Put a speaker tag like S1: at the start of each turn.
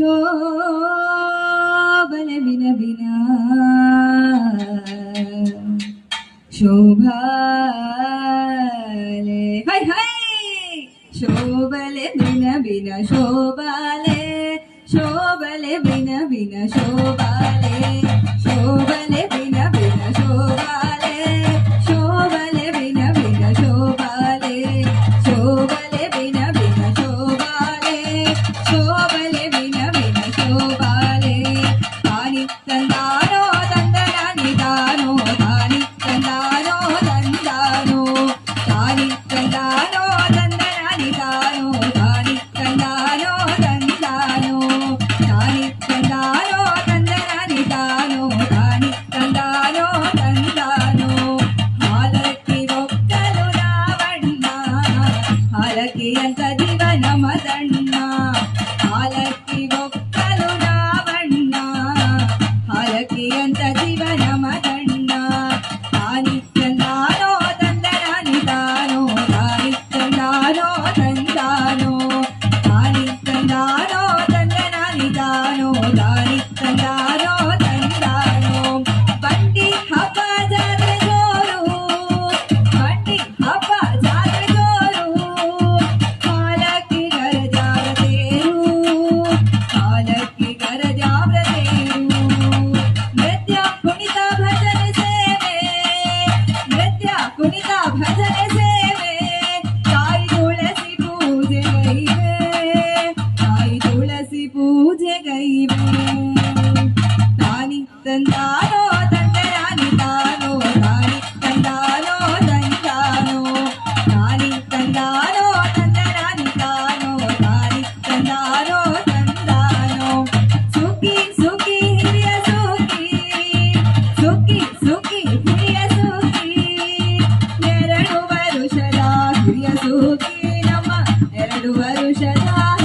S1: shove বিন বিনা শোভালে হাই হাই শোভলে বিন বিনা শোভালে শোভলে বিন বিনা শোভালে ತಂದಾನೋ ದಾರಿ ತಂದಾನೋ 人呢